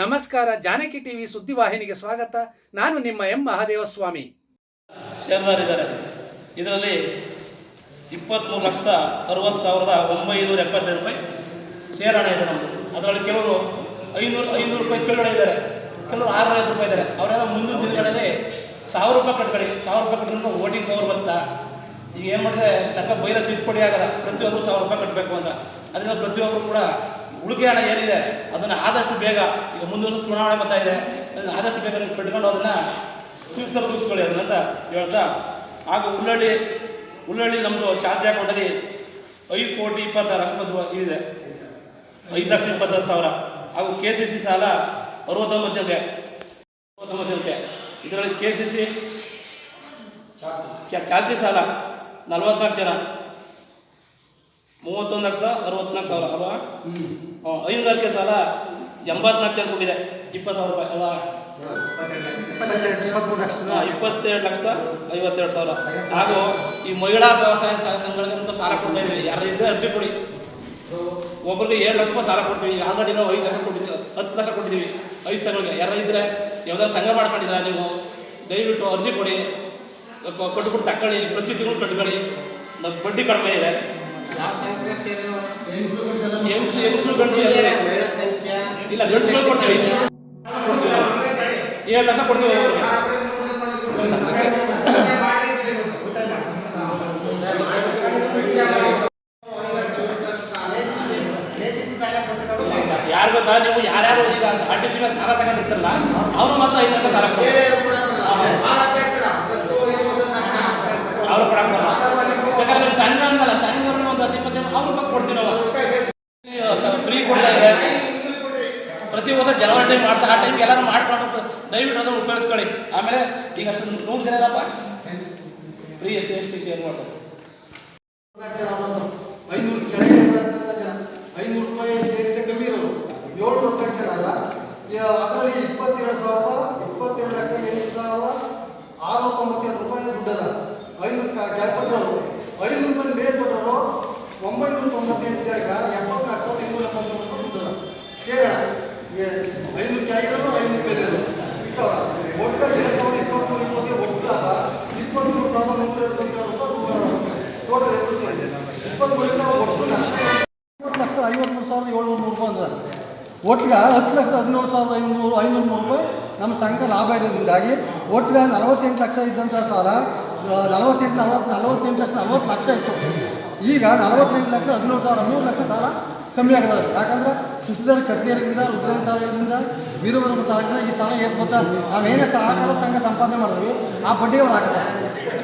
ನಮಸ್ಕಾರ, ಜಾನಕಿ ಟಿವಿ ಸುದ್ದಿವಾಹಿನಿಗೆ ಸ್ವಾಗತ. ನಾನು ನಿಮ್ಮ ಎಂ ಮಹಾದೇವಸ್ವಾಮಿ. ಷೇರ್ದಾರಿದ್ದಾರೆ ಇದರಲ್ಲಿ ಇಪ್ಪತ್ತ್ಮೂರು ಲಕ್ಷದ ಅರವತ್ತು ಸಾವಿರದ ಒಂಬೈನೂರ ಎಪ್ಪತ್ತೈದು ರೂಪಾಯಿ ಶೇರ್ ಹಣ ಇದೆ ನಮ್ಮದು ಅದರಲ್ಲಿ ಕೆಲವರು ಐನೂರು ಐನೂರು ರೂಪಾಯಿ ಕೆಳಗಡೆ ಇದ್ದಾರೆ. ಕೆಲವರು ಆರುನೂರ ಐವತ್ತು ರೂಪಾಯಿ ಇದ್ದಾರೆ. ಅವರೆಲ್ಲ ಮುಂದಿನ ದಿನಗಳಲ್ಲಿ ಸಾವಿರ ರೂಪಾಯಿ ಕಟ್ಕೊಳ್ಳಿ. ಸಾವಿರ ರೂಪಾಯಿ ಕಟ್ಟಿದ್ರು ವೋಟಿಂಗ್ ಪವರ್ ಬರ್ತಾ ಈಗ ಏನು ಮಾಡಿದ್ರೆ ಸರ್ಕಾರ ಬೈರ ತಿದ್ದುಪಡಿ ಆಗಲ್ಲ. ಪ್ರತಿಯೊಬ್ಬರು ಸಾವಿರ ರೂಪಾಯಿ ಕಟ್ಟಬೇಕು ಅಂತ. ಅದರಿಂದ ಪ್ರತಿಯೊಬ್ಬರು ಕೂಡ ಉಳಿಕೆ ಹಣ ಏನಿದೆ ಅದನ್ನು ಆದಷ್ಟು ಬೇಗ ಈಗ ಮುಂದಿನ ಚುನಾವಣೆ ಬರ್ತಾ ಇದೆ ಅದನ್ನು ಆದಷ್ಟು ಬೇಗ ನೀವು ಕಟ್ಕೊಂಡು ಅದನ್ನು ಫ್ಯೂಚರ್ ಅದನ್ನ ಅಂತ ಹೇಳ್ತಾ ಹಾಗೂ ಉಳ್ಳಳ್ಳಿ ಉಳ್ಳಳ್ಳಿ ನಮ್ಮದು ಚಾರ್ಜ್ ಅಕೌಂಟಲ್ಲಿ ಐದು ಕೋಟಿ ಇಪ್ಪತ್ತಾರು ಲಕ್ಷ ಇದೆ. ಐದು ಲಕ್ಷ ಇಪ್ಪತ್ತಾರು ಸಾವಿರ. ಹಾಗೂ ಕೆ ಸಿ ಸಿ ಸಾಲ ಅರವತ್ತೊಂಬತ್ತು ಜನಕ್ಕೆ ಅರವತ್ತೊಂಬತ್ತು ಜನಕ್ಕೆ. ಇದರಲ್ಲಿ ಕೆ ಸಿ ಸಿ ಚಾಲ್ತಿ ಸಾಲ ನಲ್ವತ್ನಾಲ್ಕು ಜನ. ಮೂವತ್ತೊಂದು ಲಕ್ಷದ ಅರವತ್ನಾಲ್ಕು ಸಾವಿರ ಅಲ್ವಾ? ಐದುಗಾರಿಕೆ ಸಾಲ ಎಂಬತ್ನಾಲ್ಕು ಜನ ಕೊಟ್ಟಿದೆ. ಇಪ್ಪತ್ತು ಸಾವಿರ ರೂಪಾಯಿ ಅಲ್ವಾ? ಹಾ, ಇಪ್ಪತ್ತೆರಡು ಲಕ್ಷದ ಐವತ್ತೆರಡು ಸಾವಿರ. ಹಾಗೂ ಈ ಮಹಿಳಾ ಸ್ವಸಹಾಯ ಸಂಘಗಳಿಗೆ ಸಾಲ ಕೊಡ್ತಾ ಇದ್ದೀವಿ. ಯಾರು ಇದ್ರೆ ಅರ್ಜಿ ಕೊಡಿ. ಒಬ್ಬರಿಗೆ ಏಳು ಲಕ್ಷ ರೂಪಾಯಿ ಸಾಲ ಕೊಡ್ತೀವಿ. ಈಗ ಆಲ್ರೆಡಿ ನಾವು ಐದು ಲಕ್ಷ ಕೊಟ್ಟಿದ್ದೀವಿ. ಹತ್ತು ಲಕ್ಷ ಕೊಟ್ಟಿದ್ದೀವಿ. ಐದು ಸಂಘಗಳಿಗೆ ಯಾರು ಇದ್ರೆ ಯಾವ್ದಾದ್ರು ಸಂಘ ಮಾಡ್ಕೊಂಡಿದ್ದೀರಾ ನೀವು ದಯವಿಟ್ಟು ಅರ್ಜಿ ಕೊಡಿ. ಕೊಟ್ಟು ಕೊಟ್ಟು ತಕ್ಕೊಳ್ಳಿ ಪ್ರತಿ ತಿಂಗಳು ಕಟ್ಕೊಳ್ಳಿ. ಬಡ್ಡಿ ಕಡಿಮೆ ಇದೆ. ಹೆಂಗಸು ಗಂಡಸು ಇಲ್ಲ ಗಂಡಸುಗಳು ಕೊಡ್ತೀವಿ. ಏಳು ಲಕ್ಷ ಕೊಡ್ತೀವಿ ಯಾರು ಗೊತ್ತಾ ನೀವು ಯಾರ್ಯಾರು ಈಗ ಆರ್ ಟಿ ಸಿ ಸಾಲ ತಗೊಂಡಿರ್ತಾರಲ್ಲ ಅವರು ಮಾತ್ರ ಐದು ಲಕ್ಷ ಸಾಲ ಕೊಡ್ತಾರೆ ಅವ್ರು ಕೊಡಕ್ಕೆ. ಬೇಕಾದ್ರೆ ಸಂಘ ಅಂದಲ್ಲ ಒಂದು ಹತ್ತು ಇಪ್ಪತ್ತು ಜನ ಅವ್ರು ಬಂದು ಕೊಡ್ತೀವಿ ನಾವು ಫ್ರೀ ಕೊಡ್ತಾ ಪ್ರತಿ ವರ್ಷ ಜನವರಿ ಟೈಮ್ ಮಾಡ್ತಾ, ಆ ಟೈಮ್ಗೆ ಎಲ್ಲರೂ ಮಾಡ್ಕೊಂಡು ದಯವಿಟ್ಟು ಅದನ್ನು ಉಪಯೋಗಿಸ್ಕೊಳ್ಳಿ. ಆಮೇಲೆ ಈಗ ಅಷ್ಟು ನೂರು ಜನ ಇಲ್ಲಪ್ಪ free S C, S T share ಮಾಡ್ತಾರೆ ಐನೂರು ಕೆಳಗೆ ಇರೋಂಥ ಜನ. ಐನೂರು ರೂಪಾಯಿ ಸೇರಿದ್ರೆ ಕಮ್ಮಿ ಇರೋರು ಏಳ್ನೂರು ರೂಪಾಯಿ ಜನ ಅಲ್ಲ. ಅದರಲ್ಲಿ ಇಪ್ಪತ್ತೆರಡು ಸಾವಿರದ ಇಪ್ಪತ್ತೆರಡು ಲಕ್ಷ ಎಂಟು ಸಾವಿರದ ಆರುನೂರ ತೊಂಬತ್ತೆರಡು ರೂಪಾಯಿ ದುಡ್ಡದ. ಐನೂರು ಕೆಳಪಟ್ಟವರು ಐನೂರು ರೂಪಾಯಿ ಮೇಲ್ಪಟ್ಟವರು ಒಂಬೈನೂರ ತೊಂಬತ್ತೆಂಟು ಜನಕ್ಕೆ ಎಪ್ಪತ್ನಾಲ್ಕು ಸಾವಿರದ ಇನ್ನೂರ ಎಪ್ಪತ್ತೊಂಬತ್ತು ಸೇರೋಣ ಐನೂರು ಕೆಳಗಿರೋರು ಐನೂರು ಮೇಲೆ ಇಷ್ಟವಲ್ಲ ಒಟ್ಟು ಎರಡು ಸಾವಿರದ ಇಪ್ಪತ್ತ್ಮೂರು ಇಪ್ಪತ್ತೈದು ಒಟ್ಟು ಇಪ್ಪತ್ತ್ಮೂರು ಸಾವಿರದ ಮುನ್ನೂರ ಎಪ್ಪತ್ತೆರಡು ರೂಪಾಯಿ ಟೋಟಲ್ ಎರಡು ಸೇರಿದೆ ಇಪ್ಪತ್ತ್ಮೂರು ಒಟ್ಟು ನಷ್ಟ ಇಪ್ಪತ್ತು ಲಕ್ಷದ ಐವತ್ಮೂರು ಸಾವಿರದ ಏಳ್ನೂರು ರೂಪಾಯಿ ಅಂದ್ರೆ ಒಟ್ಟಿಗೆ ಹತ್ತು ಲಕ್ಷದ ಹದಿನೇಳು ಸಾವಿರದ ಐನೂರು ಐನೂರು ಮೂರು ರೂಪಾಯಿ ನಮ್ಮ ಸಂಘ ಲಾಭ ಇರೋದ್ರಿಂದಾಗಿ ಒಟ್ಟಿಗೆ ನಲವತ್ತೆಂಟು ಲಕ್ಷ ಇದ್ದಂಥ ಸಾಲ, ನಲವತ್ತೆಂಟು ನಲವತ್ತು, ನಲವತ್ತೆಂಟು ಲಕ್ಷ ನಲವತ್ತು ಲಕ್ಷ ಇತ್ತು. ಈಗ ನಲವತ್ತೆಂಟು ಲಕ್ಷ ಹದಿನೇಳು ಸಾವಿರ, ಮೂರು ಲಕ್ಷ ಸಾಲ ಕಮ್ಮಿ ಆಗದ ಯಾಕಂದ್ರೆ ಸುಸಿದಾರ ಕಟ್ತಿ ಇರೋದ್ರಿಂದ ರುದ್ರೇನ್ ಸಾಲ ಇರೋದ್ರಿಂದ ವೀರವರ್ಮ ಸಾಲದಿಂದ ಈ ಸಾಲ ಗೊತ್ತಾ ನಾವೇನೇ ಸಹಕಾರ ಸಂಘ ಸಂಪಾದನೆ ಮಾಡಿದ್ವಿ ಆ ಬಡ್ಡಿ ಅವ್ರು